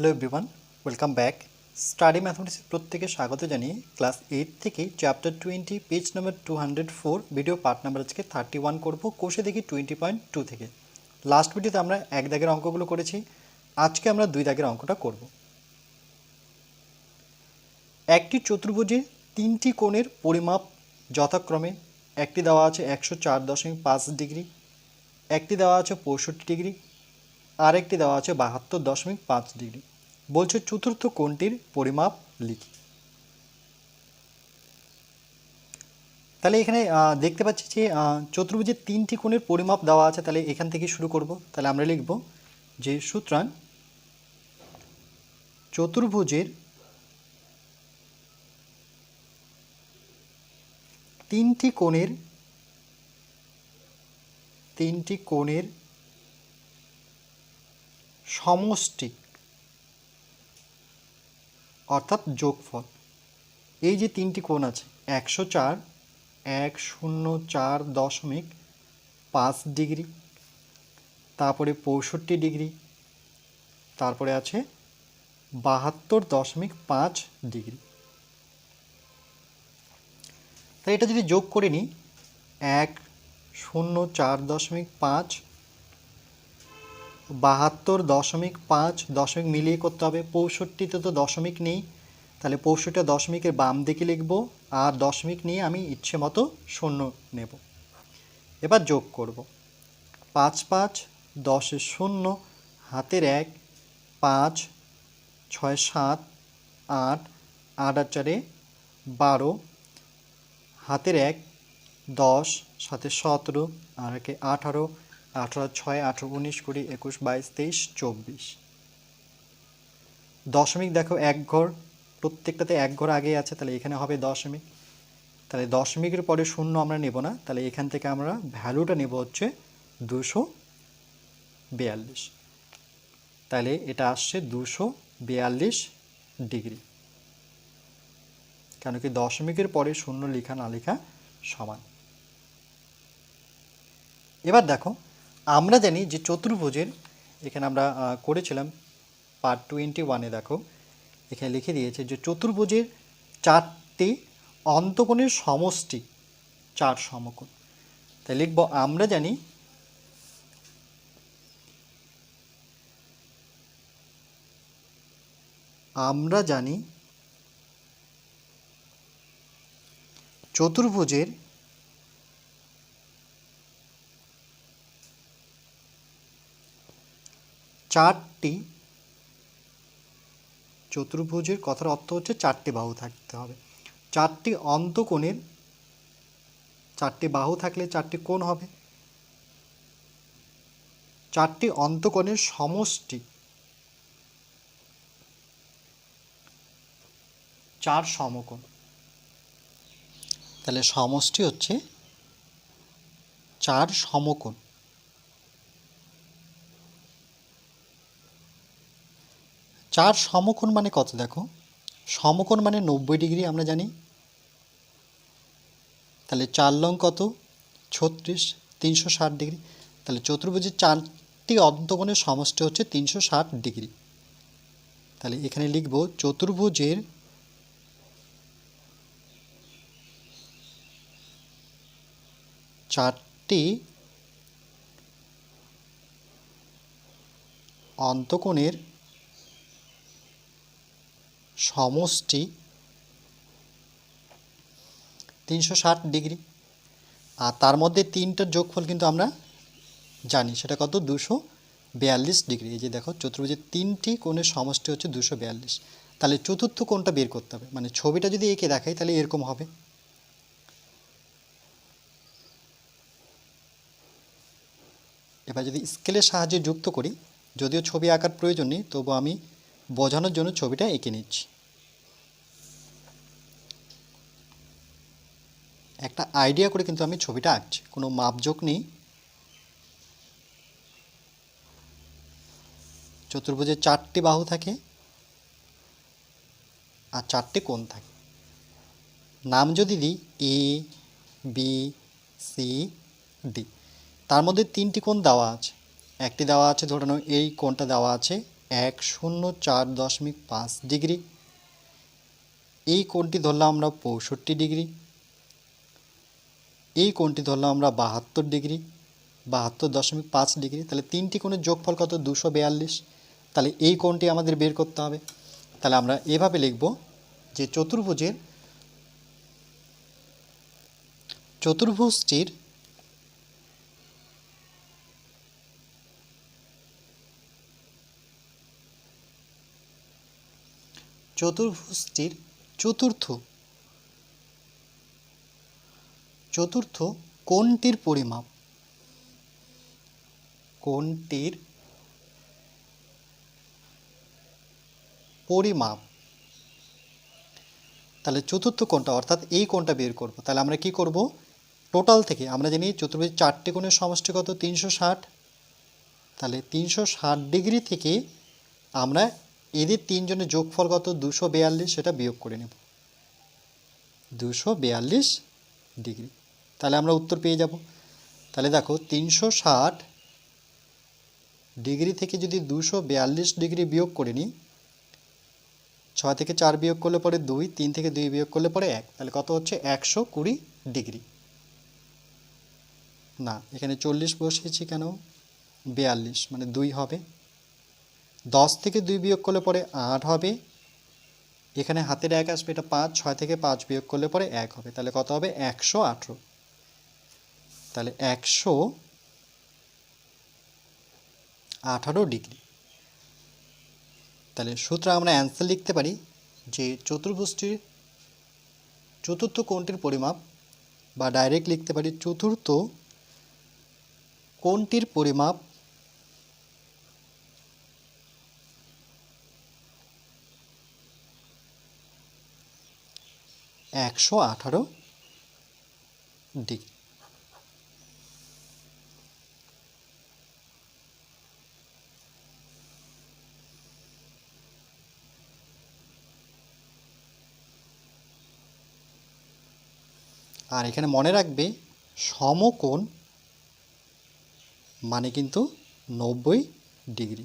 Hello everyone, welcome back. Study ম্যাথমেটিক্সের প্রত্যেকে স্বাগত জানিয়ে ক্লাস এইট থেকে chapter twenty, page number two hundred four, video part number আজকে thirty one করব কোষে দেখি টোয়েন্টি পয়েন্ট টু থেকে। লাস্ট ভিডিওতে আমরা এক দাগের অঙ্কগুলো করেছি, আজকে আমরা দুই দাগের অঙ্কটা করব। একটি চতুর্ভুজে তিনটি কোণের পরিমাপ যথাক্রমে, একটি দেওয়া আছে একশো চার দশমিক পাঁচ ডিগ্রি, একটি দেওয়া আছে পঁয়ষট্টি ডিগ্রি, আরেকটি দেওয়া আছে বাহাত্তর দশমিক পাঁচ ডিগ্রি। বলছে চতুর্থ কোণটির পরিমাপ লিখি। তাহলে এখানে দেখতে পাচ্ছি যে চতুর্ভুজের তিনটি কোণের পরিমাপ দেওয়া আছে, তাহলে এখান থেকে শুরু করব। তাহলে আমরা লিখব যে সুতরাং চতুর্ভুজের তিনটি কোণের তিনটি কোণের সমষ্টি অর্থাৎ যোগফল। এই যে তিনটি কোণ আছে, একশো চার, এক শূন্য চার দশমিক পাঁচ ডিগ্রি, তারপরে পঁয়ষট্টি ডিগ্রি, তারপরে আছে বাহাত্তর দশমিক পাঁচ ডিগ্রি। তাই এটা যদি যোগ করে নিই, এক শূন্য চার দশমিক পাঁচ বাহাত্তর দশমিক পাঁচ দশমিক মিলিয়ে করতে হবে। পঁয়ষট্টিতে তো দশমিক নেই। তাহলে পঁয়ষট্টি দশমিকের বাম দিকে লিখব আর দশমিক নিয়ে আমি ইচ্ছে মতো শূন্য নেব। এবার যোগ করব। পাঁচ পাঁচ দশে শূন্য, হাতের এক, পাঁচ, ছয় সাত, আট আট আর চারে বারো, হাতের এক, দশ, সাথে সতেরো, আর একে আঠারো আঠারো ছয়, আঠারো উনিশ, কুড়ি, একুশ, বাইশ, তেইশ, চব্বিশ। দশমিক দেখো এক ঘর, প্রত্যেকটাতে এক ঘর আগে আছে, তাহলে এখানে হবে দশমিক। তাহলে দশমিকের পরে শূন্য আমরা নেব না, তাহলে এখান থেকে আমরা ভ্যালুটা নেব হচ্ছে দুশো বিয়াল্লিশ। তাহলে এটা আসছে দুশো বিয়াল্লিশ ডিগ্রি। কেন কি দশমিকের পরে শূন্য লেখা না লেখা সমান। এবার দেখো আমরা জানি যে চতুর্ভুজের এখানে আমরা করেছিলাম পার্ট টোয়েন্টি ওয়ানে দেখো, এখানে লিখে দিয়েছে যে চতুর্ভুজের চারটি অন্তকোণের সমষ্টি, চার সমকোণ। তাই লিখব, আমরা জানি আমরা জানি চতুর্ভুজের চারটি চতুর্ভুজের কথার অর্থ হচ্ছে চারটি বাহু থাকতে হবে। চারটি অন্তকোণের চারটি বাহু থাকলে চারটি কোণ হবে। চারটি অন্তকোণের সমষ্টি চার সমকোণ। তাহলে সমষ্টি হচ্ছে চার সমকোণ। চার সমকোণ মানে কত দেখো? সমকোণ মানে নব্বই ডিগ্রি আমরা জানি। তাহলে চার লং কত? ছত্রিশ, তিনশো ষাট ডিগ্রি। তাহলে চতুর্ভুজের চারটি অন্তকোণের সমষ্টি হচ্ছে তিনশো ষাট ডিগ্রি। তাহলে এখানে লিখব চতুর্ভুজের চারটি অন্তকোণের সমষ্টি তিনশো ষাট ডিগ্রি। আর তার মধ্যে তিনটার যোগফল কিন্তু আমরা জানি, সেটা কত? দুশো বিয়াল্লিশ ডিগ্রি। এই যে দেখো, চতুর্ভুজের তিনটি কোণের সমষ্টি হচ্ছে দুশো বিয়াল্লিশ। তাহলে চতুর্থ কোণটা বের করতে হবে। মানে ছবিটা যদি এঁকে দেখাই, তাহলে এরকম হবে। এবার যদি স্কেলের সাহায্যে যুক্ত করি, যদিও ছবি আঁকার প্রয়োজন নেই, তবু আমি বোঝানোর জন্য ছবিটা এঁকে নিচ্ছি। একটা আইডিয়া করে কিন্তু আমি ছবিটা আঁকছি। কোনো মাপজোক নেই। চতুর্ভুজের চারটি বাহু থাকে আর চারটি কোণ থাকে। নাম যদি দিই এ বি সি ডি তার মধ্যে তিনটি কোণ দেওয়া আছে। একটি দেওয়া আছে, ধরে এই কোণটা দেওয়া আছে। এক শূন্য চার দশমিক পাঁচ ডিগ্রি। এই কোণটি ধরলাম আমরা পঁয়ষট্টি ডিগ্রি। এই কোণটি ধরলাম আমরা বাহাত্তর ডিগ্রি, বাহাত্তর দশমিক পাঁচ ডিগ্রি। তাহলে তিনটি কোণের যোগফল কত? দুশো বিয়াল্লিশ। তাহলে এই কোণটি আমাদের বের করতে হবে। তাহলে আমরা এভাবে লিখব যে চতুর্ভুজের চতুর্ভুজটির চতুর্ভুজটির চতুর্থ চতুর্থ কোণটির পরিমাপ। কোণটির পরিমাপ। তাহলে চতুর্থ কোণটা, অর্থাৎ এই কোণটা বের করব। তাহলে আমরা কি করব? টোটাল থেকে, আমরা জানি চতুর্ভুজ চারটি কোণের সমষ্টি কত? তিনশো ষাট। তাহলে তিনশো ষাট ডিগ্রি থেকে আমরা এদের তিনজনের যোগফল কত? দুশো বিয়াল্লিশ, সেটা বিয়োগ করে নেব। দুশো বিয়াল্লিশ ডিগ্রি। তাহলে আমরা উত্তর পেয়ে যাব। তাহলে দেখো, তিনশো ষাট ডিগ্রি থেকে যদি দুশো বিয়াল্লিশ ডিগ্রি বিয়োগ করে নিই, ছয় থেকে চার বিয়োগ করলে পরে দুই, তিন থেকে দুই বিয়োগ করলে পরে এক। তাহলে কত হচ্ছে? একশো কুড়ি ডিগ্রি। না, এখানে চল্লিশ বসিয়েছি কেন? বিয়াল্লিশ মানে দুই হবে। দশ থেকে দুই বিয়োগ করলে পরে আট হবে। এখানে হাতের এক আসবে, এটা পাঁচ, ছয় থেকে পাঁচ বিয়োগ করলে পরে এক হবে। তাহলে কত হবে? একশো আঠেরো। তাহলে একশো আঠারো ডিগ্রি। তাহলে সূত্রে আমরা অ্যান্সার লিখতে পারি যে চতুর্ভুজটির চতুর্থ কোণটির পরিমাপ বা ডাইরেক্ট লিখতে পারি চতুর্থ কোণটির পরিমাপ একশো আঠারো ডিগ্রি। আর এখানে মনে রাখবে সমকোণ মানে কিন্তু নব্বই ডিগ্রি।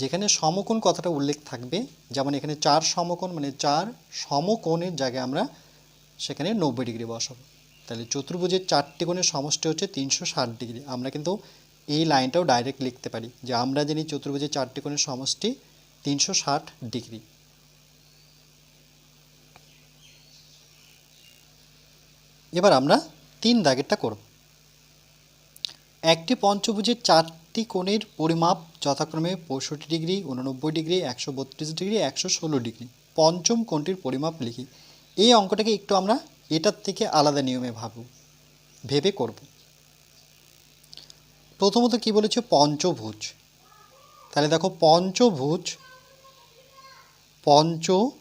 যেখানে সমকোণ কথাটা উল্লেখ থাকবে, যেমন এখানে চার সমকোণ মানে চার সমকোণের জায়গায় আমরা সেখানে নব্বই ডিগ্রি বসাবো। তাহলে চতুর্ভুজের চারটি কোণের সমষ্টি হচ্ছে তিনশো ষাট ডিগ্রি। আমরা কিন্তু এই লাইনটাও ডাইরেক্ট লিখতে পারি যে আমরা জানি চতুর্ভুজের চারটি কোণের সমষ্টি তিনশো ষাট ডিগ্রি। এবার আমরা তিন দাগেরটা করব। একটি পঞ্চভুজের চারটি কোণের পরিমাপ যথাক্রমে পঁয়ষট্টি ডিগ্রি, উননব্বই ডিগ্রি, একশো বত্রিশ ডিগ্রি, একশো ষোলো ডিগ্রি। পঞ্চম কোণটির পরিমাপ লিখি। এই অঙ্কটাকে একটু আমরা এটার থেকে আলাদা নিয়মে ভাবব ভেবে করব। প্রথমত কি বলেছে? পঞ্চভুজ। তাহলে দেখো, পঞ্চভুজ পঞ্চভুজ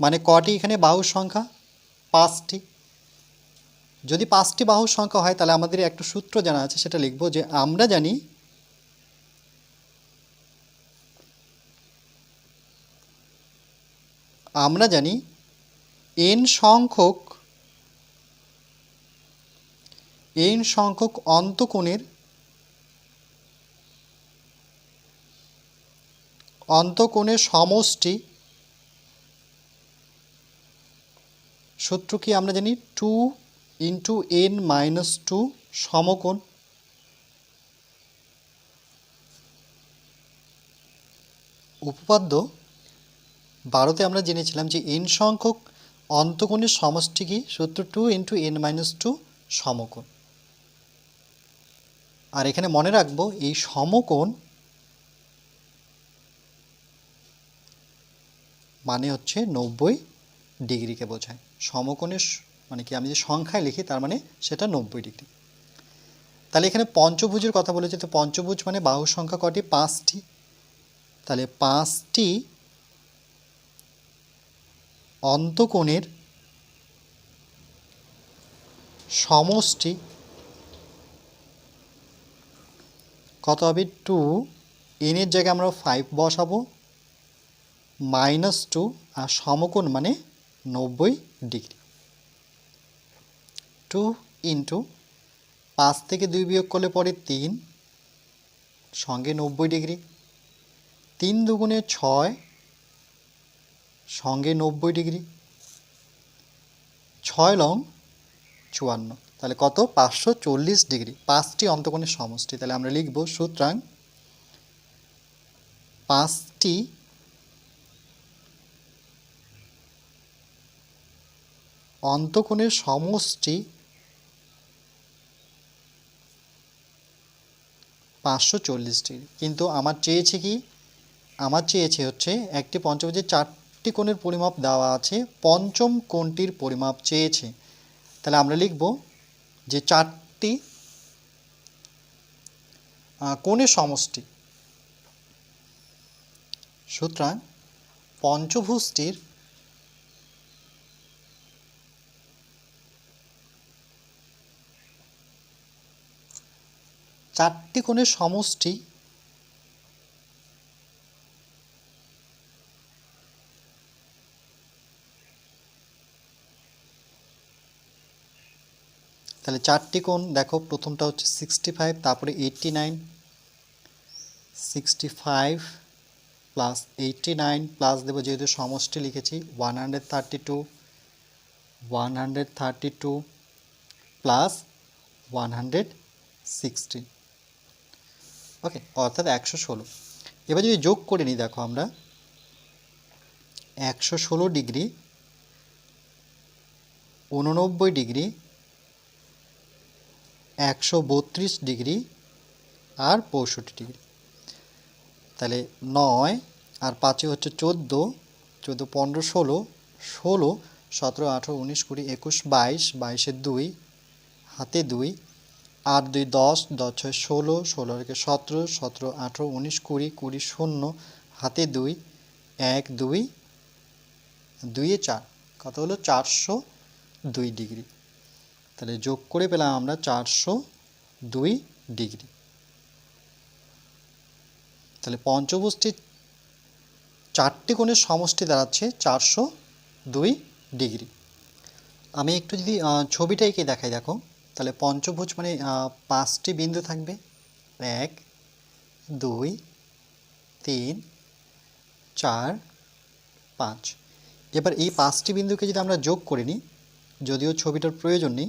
মানে কটি এখানে বাহুর সংখ্যা? পাঁচটি। যদি পাঁচটি বাহুর সংখ্যা হয়, তাহলে আমাদের একটা সূত্র জানা আছে, সেটা লিখব যে আমরা জানি আমরা জানি এন সংখ্যক এন সংখ্যক অন্তকোণের অন্তকোণের সমষ্টি সূত্র কি আমরা জানি? Two into N minus two সমকোণ। উপপাদ্য, বারোতে আমরা জেনেছিলাম যে এন সংখ্যক অন্তকোণের সমষ্টি কি? সূত্র two into N minus two সমকোণ। আর এখানে মনে রাখব, এই সমকোণ মানে হচ্ছে নব্বই ডিগ্রিকে বোঝায়। সমকোণের মানে কি, আমি যে সংখ্যায় লিখি, তার মানে সেটা নব্বই ডিগ্রি। তাহলে এখানে পঞ্চভুজের কথা বলেছে, তো পঞ্চভুজ মানে বাহু সংখ্যা কটি? পাঁচটি। তাহলে পাঁচটি অন্তকোণের সমষ্টি কত হবে? টু এনের জায়গায় আমরা ফাইভ বসাবো। মাইনাস টু আর সমকোণ মানে নব্বই ডিগ্রি। টু ইন্টু পাঁচ থেকে দুই বিয়োগ করলে পরে তিন, সঙ্গে নব্বই ডিগ্রি। তিন দুগুণে ছয়, সঙ্গে নব্বই ডিগ্রি। ছয় লং চুয়ান্ন। তাহলে কত? পাঁচশো চল্লিশ ডিগ্রি। পাঁচটি অন্তকোণের সমষ্টি। তাহলে আমরা লিখব সুতরাং পাঁচটি অন্তকোণের সমষ্টি পাঁচশো চল্লিশ ডিগ্রি। কিন্তু আমার চেয়েছে কি? আমার চেয়েছে হচ্ছে একটি পঞ্চভুজের চারটি কোণের পরিমাপ দেওয়া আছে, পঞ্চম কোণটির পরিমাপ চেয়েছে। তাহলে আমরা লিখব যে চারটি কোণের সমষ্টি। সুতরাং পঞ্চভুজটির চারটি কোণের সমষ্টি তাহলে চারটি কোণ, দেখো, প্রথমটা হচ্ছে সিক্সটি ফাইভ তারপরে eighty nine sixty five plus eighty nine plus দেবো যেহেতু সমষ্টি লিখেছি one hundred thirty two one hundred thirty two plus one hundred sixty okay অর্থাৎ একশো ষোলো। এবার যদি যোগ করে নিই, দেখো আমরা, একশো ষোলো ডিগ্রি, উননব্বই ডিগ্রি, একশো বত্রিশ ডিগ্রি, আর পঁয়ষট্টি ডিগ্রি। তাহলে নয় আর পাঁচে হচ্ছে চোদ্দ চোদ্দ পনেরো ষোলো ষোলো, সতেরো, আঠেরো, উনিশ, কুড়ি, একুশ, বাইশ বাইশের দুই, হাতে দুই আট দুই দশ দশ ছয় ষোলো ষোলো থেকে সতেরো সতেরো আঠেরো, উনিশ কুড়ি কুড়ি শূন্য, হাতে দুই, এক দুই, দুইয়ে চার। কত হলো? চারশো দুই ডিগ্রি। তাহলে যোগ করে পেলাম আমরা চারশো দুই ডিগ্রি। তাহলে পঞ্চভুজটির চারটি কোণের সমষ্টি দাঁড়াচ্ছে চারশো দুই ডিগ্রি। আমি একটু যদি ছবিটা এঁকে দেখাই, দেখো। তাহলে পঞ্চভুজ মানে পাঁচটি বিন্দু থাকবে। এক, দুই, তিন, চার, পাঁচ। এবার এই পাঁচটি বিন্দুকে যদি আমরা যোগ করে নিই, যদিও ছবিটার প্রয়োজন নেই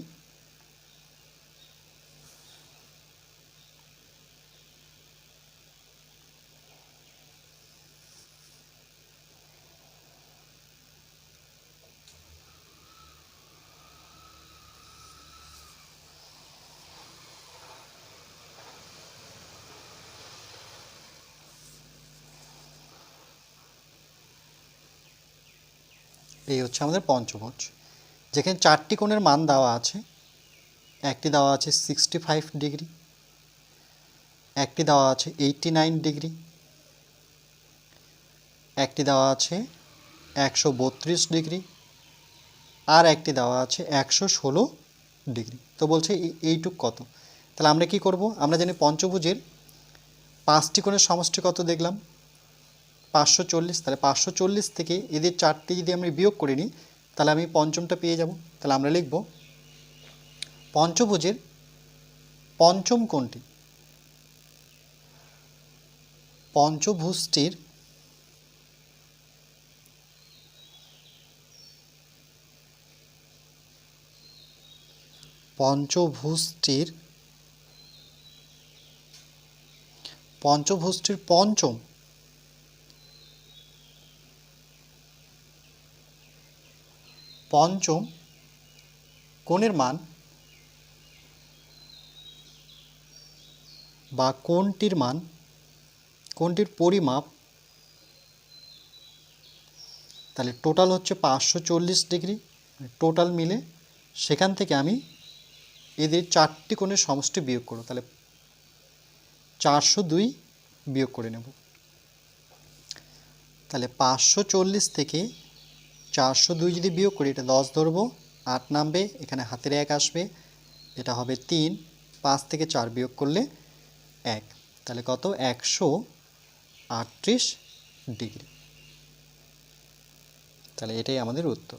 এই হচ্ছে আমাদের পঞ্চভুজ। যেখানে চারটি কোণের মান দেওয়া আছে। একটি দেওয়া আছে সিক্সটি ফাইভ ডিগ্রি। একটি দেওয়া আছে এইটটি নাইন ডিগ্রি। একটি দেওয়া আছে একশো বত্রিশ ডিগ্রি। আর একটি দেওয়া আছে একশো ষোলো ডিগ্রি। তো বলছে এই- এইটুক কত? তাহলে আমরা কি করব? আমরা জানি পঞ্চভুজের পাঁচটি কোণের সমষ্টি কত দেখলাম। পাঁচশো চল্লিশ, তাহলে পাঁচশো চল্লিশ থেকে এদের চারটি যদি আমি বিয়োগ করে নিই, তাহলে আমি পঞ্চমটা পেয়ে যাব। তাহলে আমরা লিখব পঞ্চভুজের পঞ্চম কোণটি। পঞ্চভুজটির পঞ্চভুজটির পঞ্চভুজটির পঞ্চম পঞ্চম কোণের মান বা কোণটির মান, কোণটির পরিমাপ, তাহলে টোটাল হচ্ছে পাঁচশো চল্লিশ ডিগ্রি টোটাল মিলে সেখান থেকে আমি এদের চারটি কোণের সমষ্টি বিয়োগ করব, তাহলে চারশো দুই বিয়োগ করে নেব। তাহলে পাঁচশো চল্লিশ থেকে চারশো দুই যদি বিয়োগ করি, এটা দশ ধরবো। আট নামবে, এখানে হাতের এক আসবে। এটা হবে তিন, পাঁচ থেকে চার বিয়োগ করলে এক। তাহলে কত? একশো আটত্রিশ ডিগ্রি। তাহলে এটাই আমাদের উত্তর।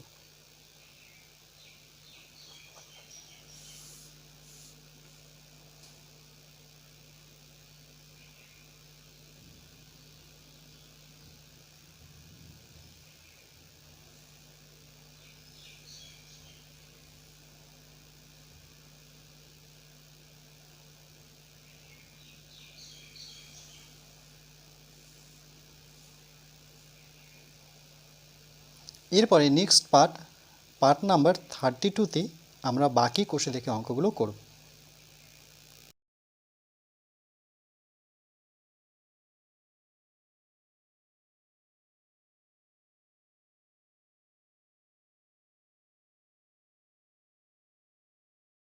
এরপরে next part part number thirty টুতে আমরা বাকি কোষে দেখে অঙ্কগুলো করব।